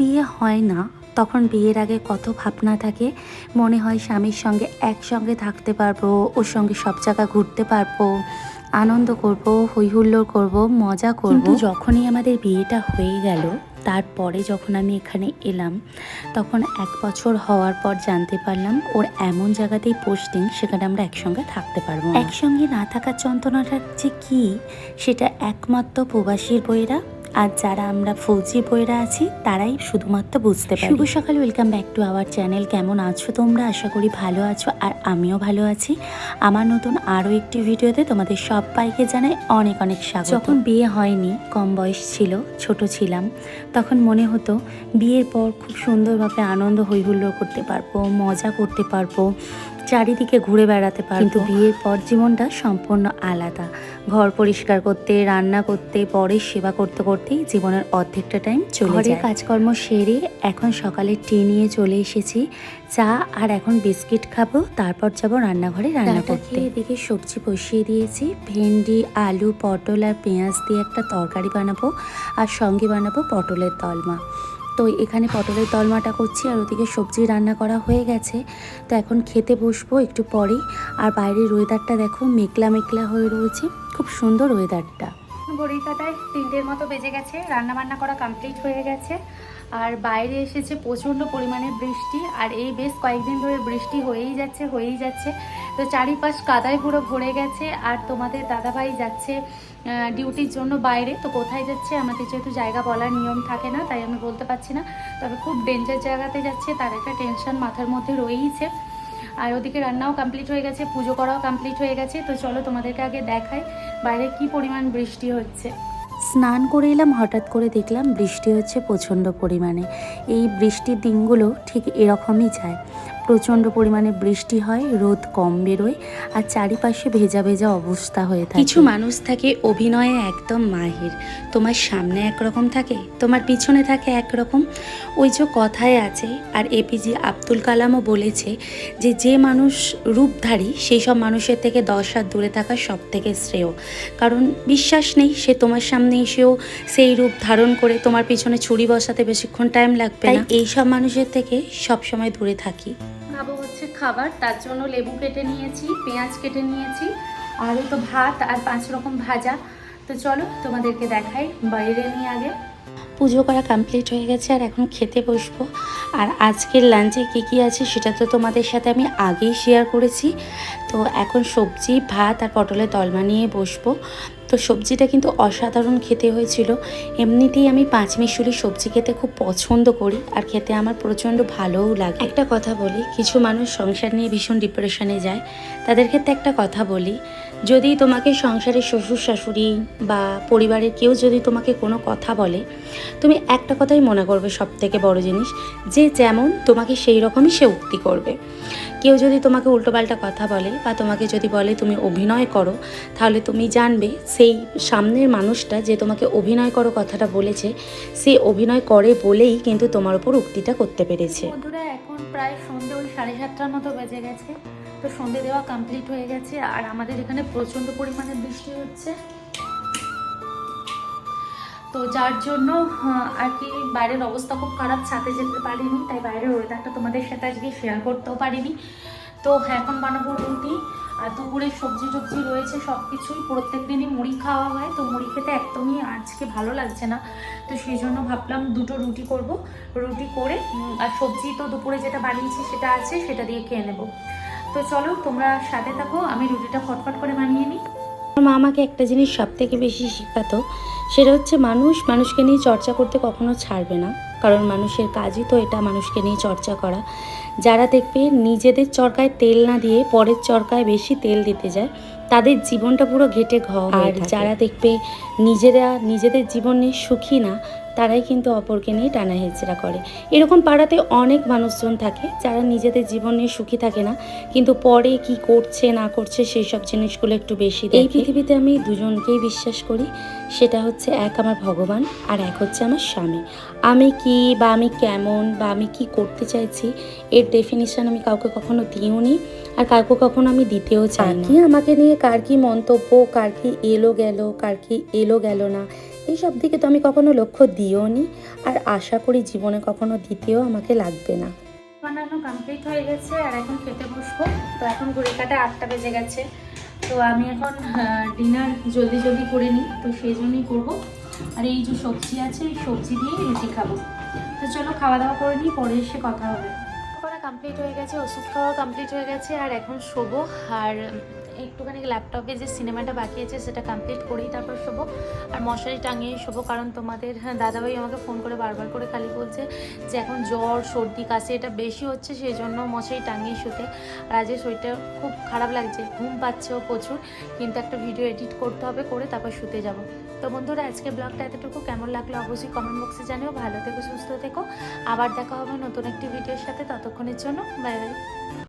বিয়ে হয় না তখন বিয়ের আগে কত ভাবনা থাকে। মনে হয় স্বামীর সঙ্গে একসঙ্গে থাকতে পারব ওর সঙ্গে সব জায়গা ঘুরতে পারব আনন্দ করব হই হুল্লোড় করব মজা করব। যখনই আমাদের বিয়েটা হয়ে গেল তারপরে যখন আমি এখানে এলাম তখন এক বছর হওয়ার পর জানতে পারলাম ওর এমন জায়গাতেই পোস্টিং সেখানে আমরা একসঙ্গে থাকতে পারব একসঙ্গে না থাকার যন্ত্রণাটা যে কী সেটা একমাত্র প্রবাসীর বইয়েরা আর যারা আমরা ফৌজি বইয়েরা আছি তারাই শুধুমাত্র বুঝতে পারি। শুভ সকাল welcome back to our channel কেমন আছো তোমরা? আশা করি ভালো আছো আর আমিও ভালো আছি। আমার নতুন আরও একটি ভিডিওতে তোমাদের সবাইকে জানাই অনেক অনেক স্বাগত। যখন বিয়ে হয়নি কম বয়স ছিল ছোট ছিলাম তখন মনে হতো বিয়ের পর খুব সুন্দরভাবে আনন্দ হৈহুল্লোড় করতে পারব মজা করতে পারব। চারিদিকে ঘুরে বেড়াতে পারব। কিন্তু বিয়ের পর জীবনটা সম্পূর্ণ আলাদা। ঘর পরিষ্কার করতে রান্না করতে পরের সেবা করতে করতেই জীবনের অর্ধেকটা টাইম চলে যায়। কাজকর্ম সেরে এখন সকালে টি নিয়ে চলে এসেছি। চা আর এখন বিস্কিট খাব তারপর যাব রান্নাঘরে রান্না করতে। এদিকে সবজি বসিয়ে দিয়েছি। ভেন্ডি আলু পটল আর পেঁয়াজ দিয়ে একটা তরকারি বানাবো আর সঙ্গে বানাবো পটলের তলমা। তো এখানে পটলের তলমাটা করছি আর ওদিকে সবজি রান্না করা হয়ে গেছে। তো এখন খেতে বসবো একটু পরেই। আর বাইরের ওয়েদারটা দেখো মেঘলা মেঘলা হয়ে রয়েছে। খুব সুন্দর ওয়েদারটা ঘড়ির তিনটের মতো বেজে গেছে রান্না বান্না করা কমপ্লিট হয়ে গেছে। আর বাইরে এসেছে প্রচণ্ড পরিমাণে বৃষ্টি, আর এই বেশ কয়েকদিন ধরে বৃষ্টি হয়েই যাচ্ছে হয়েই যাচ্ছে। তো চারিপাশ কাদায় পুরো ভরে গেছে, আর তোমাদের দাদাভাই যাচ্ছে ডিউটির জন্য বাইরে। তো কোথায় যাচ্ছে আমাদের যেহেতু জায়গা বলার নিয়ম থাকে না, তাই আমি বলতে পারছি না। তবে খুব ডেঞ্জার জায়গাতে যাচ্ছে, তার একটা টেনশন মাথার মধ্যে রয়েইছে। আর ওদিকে রান্নাও কমপ্লিট হয়ে গেছে, পুজো করাও কমপ্লিট হয়ে গেছে। তো চলো তোমাদেরকে আগে দেখাই বাইরে কি পরিমাণ বৃষ্টি হচ্ছে। স্নান করে এলাম, হঠাৎ করে দেখলাম বৃষ্টি হচ্ছে প্রচণ্ড পরিমাণে। এই বৃষ্টির দিনগুলো ঠিক এরকমই যায়। প্রচণ্ড পরিমাণে বৃষ্টি হয় রোদ কম বেরোয় আর চারিপাশে ভেজা ভেজা অবস্থা হয়ে থাকে। কিছু মানুষ থাকে অভিনয়ে একদম মাহির। তোমার সামনে একরকম থাকে তোমার পিছনে থাকে একরকম। ওই যে কথায় আছে আর এপিজে আব্দুল কালামও বলেছে যে যে মানুষ রূপধারী সেই সব মানুষের থেকে দশ হাত দূরে থাকা সব থেকে শ্রেয়। কারণ বিশ্বাস নেই সে তোমার সামনে এসেও সেই রূপ ধারণ করে তোমার পিছনে ছুরি বসাতে বেশিক্ষণ টাইম লাগবে না। এই সব মানুষের থেকে সবসময় দূরে থাকি। খাবার, তার জন্য লেবু কেটে নিয়েছি, পেঁয়াজ কেটে নিয়েছি আর তো ভাত আর পাঁচ রকম ভাজা। তো চলো তোমাদেরকে দেখাই বাইরে নিয়ে আগে। পুজো করা কমপ্লিট হয়ে গেছে আর এখন খেতে বসবো। আর আজকের লাঞ্চে কী কী আছে সেটা তো তোমাদের সাথে আমি আগেই শেয়ার করেছি। তো এখন সবজি ভাত আর পটলের দলমা নিয়ে বসবো। তো সবজিটা কিন্তু অসাধারণ খেতে হয়েছিল। এমনিতেই আমি পাঁচ পাঁচমিশুলি সবজি খেতে খুব পছন্দ করি আর খেতে আমার প্রচণ্ড ভালোও লাগে। একটা কথা বলি কিছু মানুষ সংসার নিয়ে ভীষণ ডিপ্রেশনে যায়। তাদের ক্ষেত্রে একটা কথা বলি যদি তোমাকে সংসারের শ্বশুর শাশুড়ি বা পরিবারের কেউ যদি তোমাকে কোনো কথা বলে, তুমি একটা কথাই মনে করবে সব থেকে বড় জিনিস, যে যেমন তোমাকে সেই রকমই সে উক্তি করবে। কেউ যদি তোমাকে উল্টোপাল্টা কথা বলে বা তোমাকে যদি বলে তুমি অভিনয় করো, তাহলে তুমি জানবে সেই সামনের মানুষটা যে তোমাকে অভিনয় করো কথাটা বলেছে, সে অভিনয় করে বলেই কিন্তু তোমার উপর উক্তিটা করতে পেরেছে। বন্ধুরা, এখন প্রায় সন্ধে ওই সাড়ে সাতটার মতো বেজে গেছে। তো সন্ধে দেওয়া কমপ্লিট হয়ে গেছে, আর আমাদের এখানে প্রচণ্ড পরিমাণে বৃষ্টি হচ্ছে। তো যার জন্য আর কি বাইরের অবস্থা খুব খারাপ ছাতে যেতে পারিনি, তাই বাইরের ওয়েদারটা তোমাদের সাথে আজকে শেয়ার করতেও পারিনি। তো এখন বানাবো রুটি, আর দুপুরে সবজি টবজি রয়েছে সব কিছুই প্রত্যেক দিনই মুড়ি খাওয়া হয়, তো মুড়ি খেতে একদমই আজকে ভালো লাগছে না। তো সেই জন্য ভাবলাম দুটো রুটি করব। রুটি করে আর সবজি তো দুপুরে যেটা বানিয়েছি সেটা আছে, সেটা দিয়ে খেয়ে নেব। তো চলো তোমরা সাথে থাকো আমি রুটিটা ফটফট করে বানিয়ে নিই। মা আমাকে একটা জিনিস সব থেকে বেশি শেখাতো সেটা হচ্ছে মানুষ মানুষকে নিয়ে চর্চা করতে কখনো ছাড়বে না কারণ মানুষের কাজই তো এটা মানুষকে নিয়ে চর্চা করা। যারা দেখবে নিজেদের চরকায় তেল না দিয়ে পরের চরকায় বেশি তেল দিতে যায় তাদের জীবনটা পুরো ঘেটে ঘ আর যারা দেখবে নিজেরা নিজেদের জীবনে সুখী না তারাই কিন্তু অপরকে নিয়ে টানা হেচড়া করে। এরকম পাড়াতে অনেক মানুষজন থাকে যারা নিজেদের জীবন সুখী থাকে না কিন্তু পরে কি করছে না করছে সেই সব জিনিসগুলো একটু বেশি এই পৃথিবীতে আমি দুজনকেই বিশ্বাস করি সেটা হচ্ছে এক আমার ভগবান আর এক হচ্ছে আমার স্বামী। আমি কি বা আমি কেমন বা আমি কি করতে চাইছি এর ডেফিনিশন আমি কাউকে কখনো দিও নি আর কাউকে কখনো আমি দিতেও চাই না আমাকে নিয়ে কার কি মন্তব্য কার কি এলো গেল কার কি এলো গেল না এইসব দিকে তো আমি কখনো লক্ষ্য দিও নি আর আশা করি জীবনে কখনো দিতেও আমাকে লাগবে না। বানানো কমপ্লিট হয়ে গেছে আর এখন খেতে বসবো। তো এখন ঘড়ি কাটা আটটা বেজে গেছে। তো আমি এখন ডিনার জলদি জলদি করে নিই। তো সেই জন্যই করব। আর এই যে সবজি আছে, এই সবজি দিয়েই রুটি খাব। তো চলো খাওয়া দাওয়া করে নিই, পরে এসে কথা হবে। কমপ্লিট হয়ে গেছে, ওষুধ খাওয়া কমপ্লিট হয়ে গেছে। আর এখন শোবো আর একটুখানি ল্যাপটপে যে সিনেমাটা বাকি আছে সেটা কমপ্লিট করেই তারপর শোবো। আর মশারি টাঙিয়ে শোবো কারণ তোমাদের হ্যাঁ, দাদাভাই আমাকে ফোন করে বারবার করে খালি বলছে যে এখন জ্বর সর্দি কাশি এটা বেশি হচ্ছে সেই জন্য মশারি টাঙিয়ে শুতে। আর আজকে শরীরটা খুব খারাপ লাগছে ঘুম পাচ্ছেও প্রচুর কিন্তু একটা ভিডিও এডিট করতে হবে করে তারপর শুতে যাব। তো বন্ধুরা আজকে ব্লগটা এতটুকু। কেমন লাগল অবশ্যই কমেন্ট বক্সে জানিও। ভালো থেকো সুস্থ থেকো। আবার দেখা হবে নতুন একটি ভিডিওর সাথে। ততক্ষণের জন্য বাই বাই